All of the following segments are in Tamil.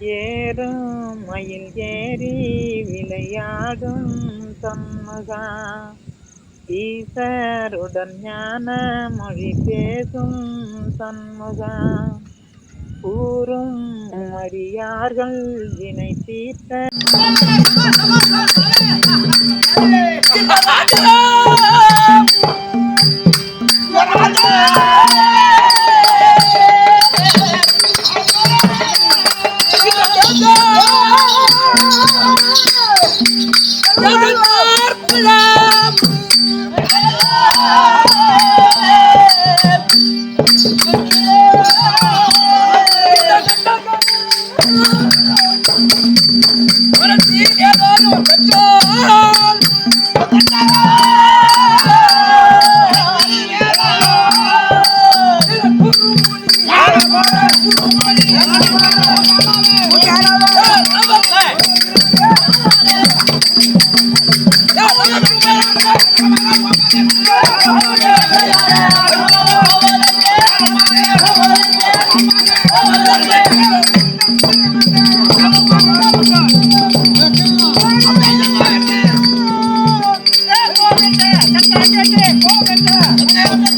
ஏறும் மயில் ஏறி விளையாடும் சண்முகா ஈசருடன் ஞான மொழி பேசும் சண்முகா கூறும் அடியார்கள் வினை தீர்த்த Yeah! பெற்றோர் Go, go, go!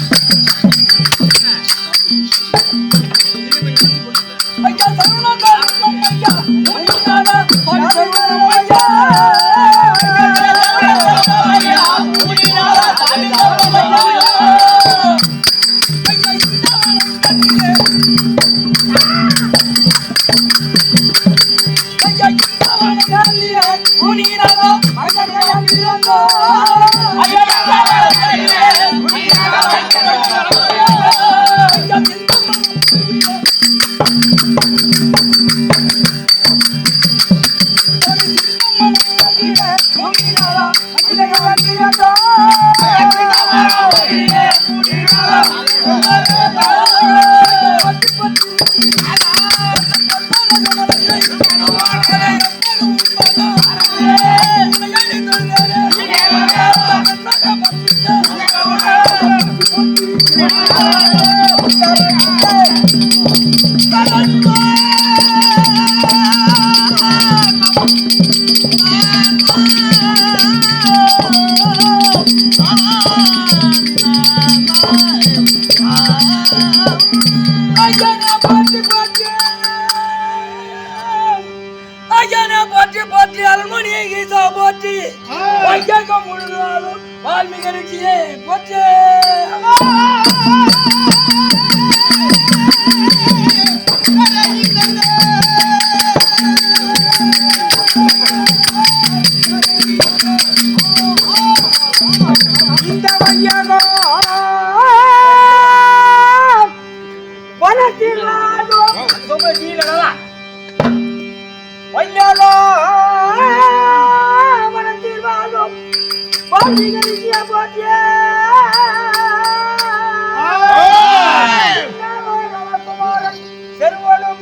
ஐயா சரணாகாரம் ஐயா உன்னானா பரிசரணம் ஐயா Yeah. ஐயனை போற்றி போற்றி அருள்மணி கீதா போற்றி வையகம் முழுவதும் வால்மீகி போற்றி இந்த வையகம். வனத்தில் ஆடும் வையகம் வனத்தில் வாழும் செருவனும்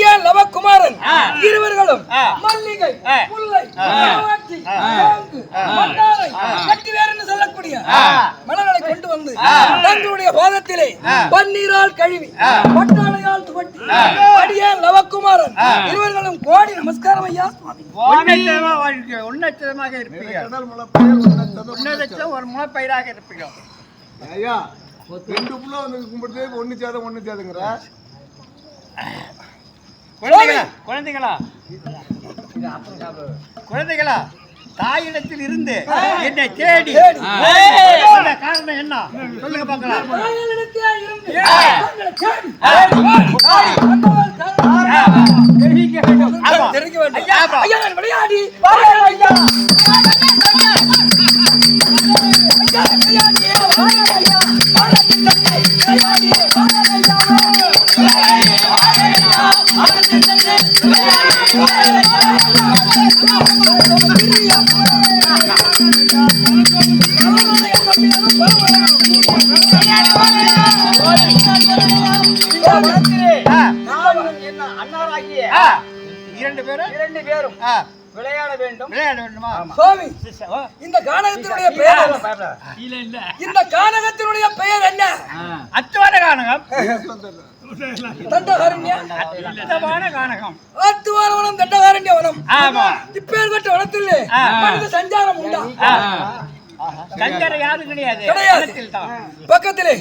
அடியான் லவகுமாரன் இருவர்களும் மல்லிகை முல்லை காமாட்சி பாங்கு மந்தாரை கட்டிவேர் என்று சொல்லக்கூடிய மலர்களை கொண்டு வந்து தங்களுடைய பாதத்திலே பன்னீரால் கழுவி பட்டாளையால் துவட்டி அடியான் லவகுமாரன் இருவர்களும் கோடி நமஸ்காரம் ஐயா உன்னதமாக இருப்பீங்க உன்னதத்தில் ஒரு முளைப்பயிராக இருப்பீங்க ஐயா ரெண்டு புள்ள வந்து கும்பிட்டு ஒண்ணு சேதம் ஒண்ணு சேதங்கிற குழந்தைகளா? குழந்தைகளா? குழந்தைகளா? தாயிடத்தில் இருந்து என்னை தேடி காரணம் என்ன? சொல்லுங்க பார்க்கலாம். தெரிவிக்க வேண்டும். நான் விளையாடி இரண்டு பேரும் இரண்டு பேரும் விளையாட வேண்டும். விளையாட வேண்டுமா சுவாமி இந்த கானகத்தினுடைய பெயர் என்ன? இந்த கானகத்தினுடைய பெயர் என்ன அத்துவான கானகம் ஆத்துவாரவனம் தண்டகாரண்ய வனம் இப்பேற்பட்ட வனத்தில். மனித சஞ்சாரம் உண்டா. சங்கர யாரும் கிடையாது. கிடையாது. பக்கத்திலே.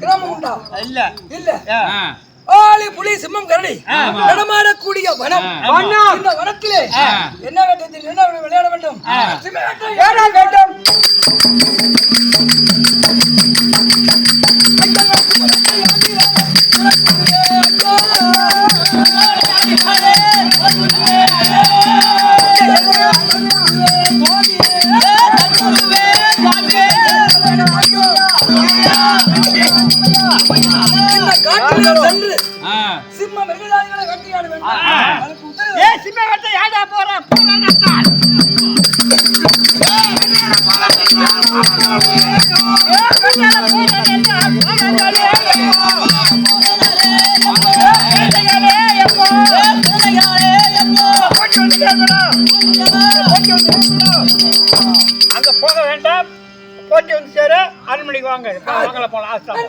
கிராமம் உண்டா? இல்ல. இல்ல. ஆளி புலி சிம்மம் கரடி நடமாடக்கூடிய வனம் வனம். இந்த வனத்திலே என்ன வேண்டும் என்ன விளையாட வேண்டும் சிம்ம வேட்டை. விளையாட வேண்டும் இந்த காட்டிலே சென்று சிம்ம மிருகஜாதிகளை வேண்டும் உத்தரவு ஏ சிம்ம யாடா போற அங்க போக வேண்டாம். போட்டி வந்து சேர அரண்மனைக்கு வாங்க. வாங்கல போலாம் ஆஸ்தாம்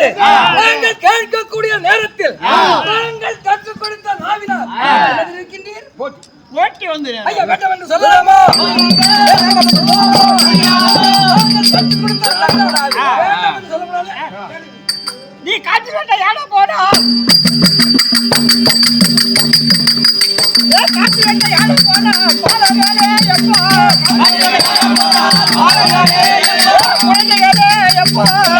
என்று நாங்கள் கேட்கக்கூடிய நேரத்தில் நாங்கள் கற்றுக் கொடுத்த இருக்கின்றீர் போட்டி. வந்து ஐயா வேண்டாம் என்று சொல்லலாமா? கற்றுக் கொடுத்த. நீ காட்டு வேட்டை யாடா போடா. ஏ காட்டு வேட்டை யாடா போடா. போட வேலே எப்பா குழந்தைகளே எப்பா. குழந்தைகளே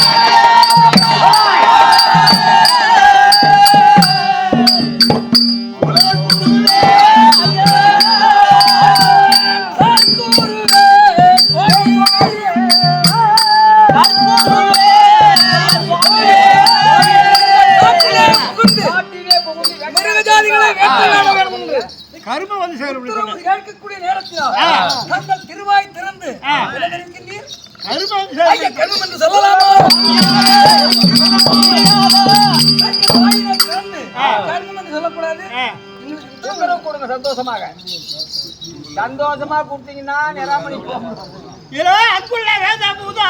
கரும்பு வந்து சேரும் கேட்கக்கூடிய நேரத்தில் தங்கள் திருவாய் திறந்து கர்மம் என்று சொல்லலாமா? கர்மம் என்று சொல்லக்கூடாது. உத்தரவு கொடுங்க சந்தோஷமாக. சந்தோஷமா கொடுத்தீங்கன்னா நிராமணிப்போம் இதோ அங்குள்ள வேதா பூதா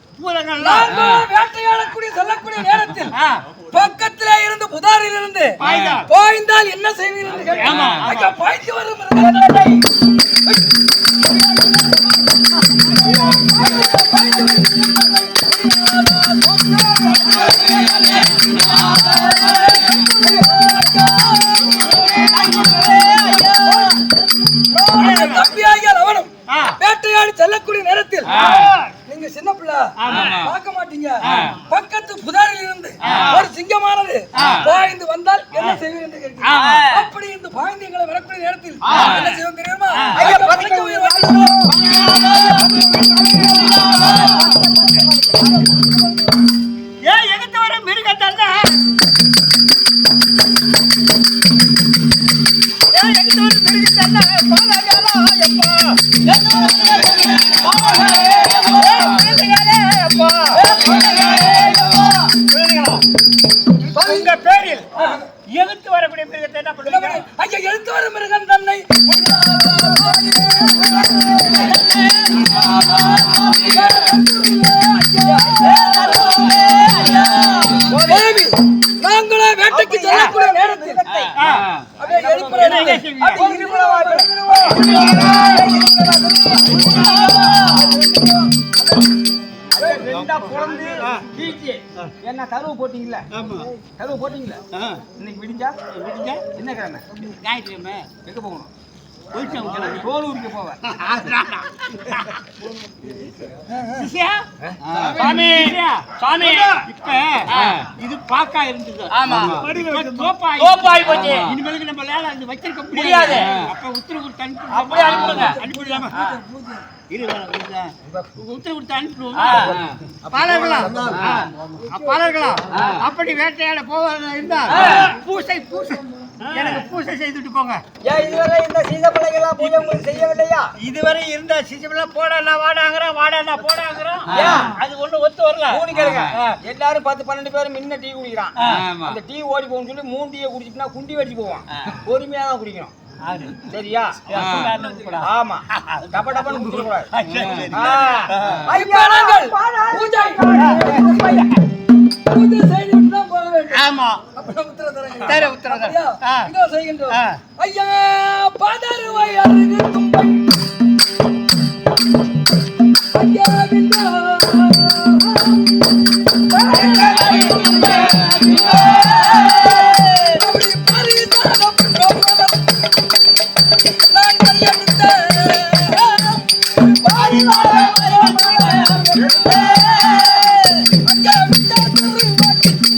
பூதங்கள்லாம் நாங்கள் வேட்டையாடக்கூடிய சொல்லக்கூடிய நேரத்தில் பக்கத்திலே இருந்து புதாரில் இருந்து பாய்ந்தால். என்ன செய்வீர்கள் பாய்ந்து வரும் மிருகத்தை. பாய்ந்து வரும் மிருகத்தை. அந்த தம்பியாகிய லவணம் வேட்டையாடி செல்லக்கூடிய நேரத்தில் சின்ன பிள்ளை பார்க்க மாட்டீங்க. பக்கத்து புதாரில் இருந்து ஒரு சிங்கமானது பாய்ந்து வந்தால் என்ன செய்வீர் என்று கேட்கிறீங்க அப்படி இந்த பாய்ந்து எங்களை வரக்கூடிய நேரத்தில் என்ன செய்வோம் தெரியுமா? ஐயா பதுக்க உயிர். ஏன் எகிட்ட வர ஏன் பாலாகாலா எப்பா உங்க பேரில். எதிர்த்து வரக்கூடிய மிருகத்தை என்ன பண்ணுவீங்க? ஐயா எழுத்து வரும் மிருகன் தன்னை தேவி, நாங்களே வேட்டைக்கு செல்லக்கூடிய நேரத்தில் அப்படியே எழுப்புறது. அப்படி இருபுறவா ரெண்டா பிறந்து கீழ்ச்சி என்ன கருவு போட்டீங்கல்ல கருவு போட்டீங்கல்ல இன்னைக்கு விடிஞ்சா விடிஞ்சா என்ன கிழமை ஞாயிற்றுக்கிழமை எங்க போகணும் தோல் உரிக்க போவேன் சாமி. சாமி இப்ப இது பாக்கா இருந்தது. ஆமா. தோப்பாய் தோப்பாய் போச்சு. இனிமேலுக்கு நம்ம லேல அது வச்சிருக்க முடியாது. அப்ப உத்தரவு கொடுத்து அனுப்பி அப்படியே அனுப்புங்க. அனுப்பிடலாமா அப்படி வேட்டையாட போவதா இருந்தா பூசை பூசை. எனக்கு பூசை செய்துட்டு போங்க. ஏன் இதுவரை இந்த சீத பிள்ளைகள்லாம் பூஜை உங்களுக்கு செய்யவில்லையா? இதுவரை இருந்த சிசமெல்லாம் போடா வாடாங்கிறோம் வாடா போடாங்கிறோம்? அது ஒண்ணு ஒத்து வரல. மூணு கேளுங்க. எல்லாரும் பத்து பன்னெண்டு பேரும் முன்ன டீ குடிக்கிறான். அந்த டீ ஓடி போகும்னு சொல்லி மூணு டீயை குடிச்சிட்டுனா குண்டி வெடிச்சு போவான். பொறுமையா தான் குடிக்கணும். சரியா? ஆமா. டப்ப டப்பன்னு குடிக்க கூடாது இப்ப நாங்கள் பூஜை பூஜை தர உத்தரவு தர. செய்கின்றோம். ஐயா பதறுவை அருகு தும்பை.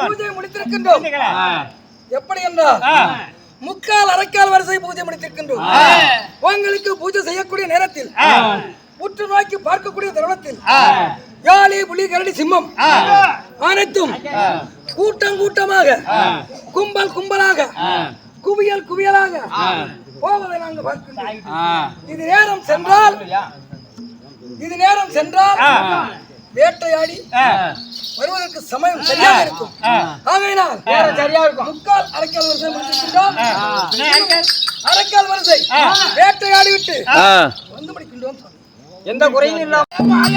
பூஜை முடித்திருக்கின்றோம். எப்படி என்றால் முக்கால் அரைக்கால் வரிசை பூஜை முடித்திருக்கின்றோம். உங்களுக்கு பூஜை செய்யக்கூடிய நேரத்தில் உற்று நோக்கி பார்க்கக்கூடிய தருணத்தில் யாழி புலி கரடி சிம்மம் அனைத்தும் கூட்டம் கூட்டமாக கும்பல் கும்பலாக குவியல் குவியலாக போவதை நாங்கள் பார்க்கின்றோம். இது நேரம் சென்றால் இது நேரம் சென்றால் வேட்டையாடி வருவதற்கு சமயம் சரியாக இருக்கும். ஆகையினால் சரியா இருக்கும். முக்கால் அரைக்கால் வரிசை முடித்திருக்கின்றோம் அரைக்கால்? வரிசை. வேட்டையாடி விட்டு வந்து முடிக்கின்றோம் சுவாமி. எந்த குறையும் இல்லாம ஐந்து மாத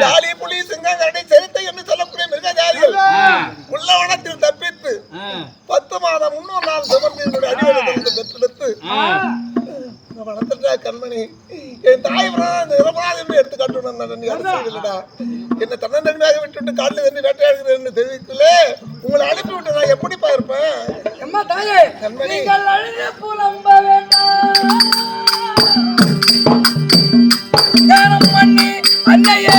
ஜாலி புலி சிங்கம் கரடி என்று சொல்லக்கூடிய மிருகஜாதிகள் உள்ள வனத்தில் தப்பித்து பத்து மாதம் முன்னூறு நாள் சுமந்து என்னுடைய அடிவரத்திலிருந்து பெற்றெடுத்து வளர்த்துட்டா கண்மணி. என் தாய் நிரபராதம் எடுத்து காட்டணும் இல்லடா என்ன தன்னந்தனியாக விட்டுவிட்டு காலில் தண்ணி வேட்டையாடுகிறேன்னு தெரிவிக்கல உங்களை அனுப்பி விட்டு நான் எப்படிப்பா இருப்பேன்? எம்மா தாயே கண்மணி. புலம்ப வேண்டாம். பண்ணி அன்னையே.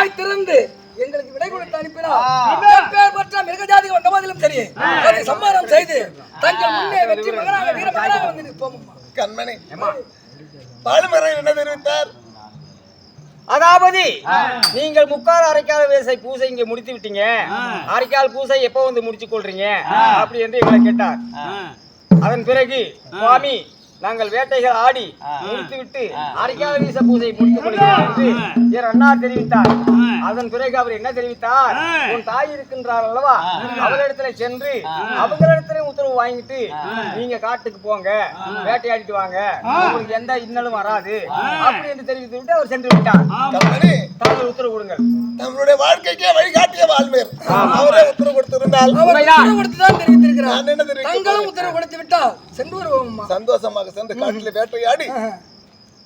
பெருவாய் திறந்து எங்களுக்கு விடை கொடுத்து அனுப்பினார். பேர் பெற்ற மிருகஜாதி வந்த போதிலும் சரி. அதை சம்மாரம் செய்து தங்கள் முன்னே வெற்றி மகனாக வீர மகனாக வந்து நிற்போம். அம்மா. கண்மணி பாலுமறை என்ன தெரிவித்தார்? அதாவது நீங்கள் முக்கால் அரைக்கால் வேசை பூசை இங்க முடித்து விட்டீங்க. அரைக்கால் பூசை எப்போ வந்து முடிச்சு கொள்றீங்க? அப்படி என்று எங்களை கேட்டார். அதன் பிறகு சுவாமி நாங்கள் வேட்டைகள் ஆடி முடித்து விட்டு அரைக்கால வீச பூஜை முடித்துக் கொள்கிறோம் என்று என் அண்ணா தெரிவித்தார். அதன் பிறகு அவர் என்ன தெரிவித்தார்? உன் தாய் இருக்கின்றார் அல்லவா? அவரிடத்துல சென்று அவங்களிடத்துல உத்தரவு வாங்கிட்டு நீங்க காட்டுக்கு போங்க வேட்டையாடிட்டு வாங்க. உங்களுக்கு எந்த இன்னலும் வராது. அப்படி என்று தெரிவித்து விட்டு அவர் சென்று விட்டார். தாங்கள் உத்தரவு கொடுங்கள். நம்மளுடைய வாழ்க்கைக்கே வழிகாட்டிய வாழ்மேர் அவரே உத்தரவு கொடுத்திருந்தால் அவர் உத்தரவு கொடுத்துதான் தெரிவித்திருக்கிறார். நான் என்ன தெரிவிக்க தங்களும் உத்தரவு கொடுத்து விட்டால் சென்று வருவோம். சந்தோஷமாக சென்று காட்டில் வேட்டையாடி.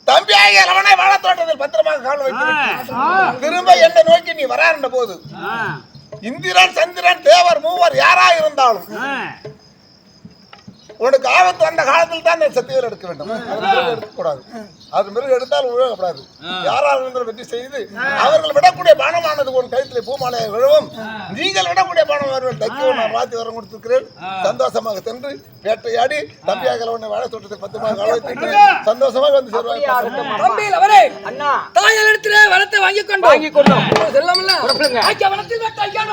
தம்பியாகிய லவனை வாழத்தோட்டத்தில் பத்திரமாக கால் வைத்து திரும்ப என்னை நோக்கி நீ வராருன்ற போது இந்திரன் சந்திரன் தேவர் மூவர் யாரா இருந்தாலும் உனக்கு ஆபத்து வந்த காலத்தில் தான் சத்தியவர் எடுக்க வேண்டும். எடுக்கக்கூடாது அது பிறகு எடுத்தால் உழகப்படாது யாரால் வெற்றி செய்து அவர்கள் விடக்கூடிய பானமானது உன் கழுத்திலே பூமாலையை விழவும். நீங்கள் விடக்கூடிய பானம் அவர்கள் தைக்கவும் நான் வாத்தி வரம் கொடுத்திருக்கிறேன். சந்தோஷமாக சென்று வேட்டையாடி தம்பியாக உன்னை வாழை தோட்டத்தை பத்திரமாக கால வைத்து சந்தோஷமாக வந்து சேருவாங்க அண்ணா. தாயாரிடத்திலே வளத்தை வாங்கி கொண்டு. வாங்கி கொண்டோம் செல்லமில்ல. புறப்படுங்க. ஐக்கிய வனத்தில் வெட்ட ஐக்கியான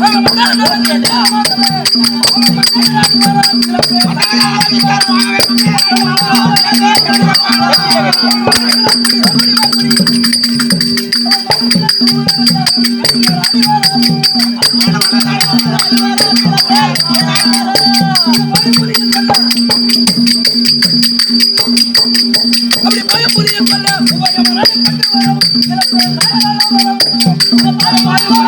மன்னன் குஞ்சலாம் அப்படி பயப்புரிய கொல்ல உபயமனை கண்டு வரும் சில பேர் நாயகம்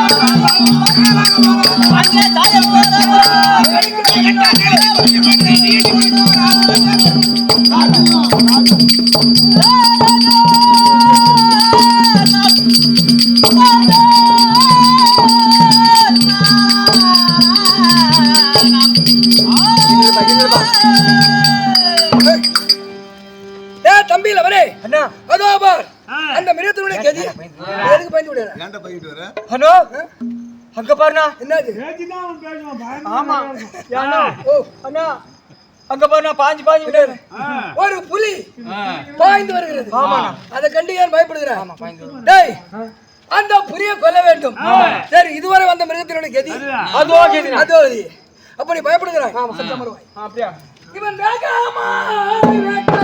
ஏ தம்பி அவரே அண்ணா. அதோ பார். அந்த மிருகத்தினுடைய கதி. எதுக்கு பயந்து ஏன்டா போயிட்டு வர? ஹலோ? அங்க பாருண்ணா. என்னது? ஆமா. அண்ணா. அங்க பாஞ்சு பாஞ்சு விடுறேன் ஒரு புலி பாய்ந்து வருகிறது. அதை கண்டு ஏன் பயப்படுகிறார் டேய் அந்த புலியை கொல்ல வேண்டும். சரி இதுவரை வந்த மிருகத்தினுடைய கதி. அதோ கதி. அதோ கதி அப்படி பயப்படுகிறாய்? சத்தம் வருவாய். அப்படியா? இவன் வேகாமா வேட்டை.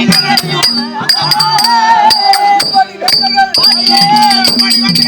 இந்த அந்த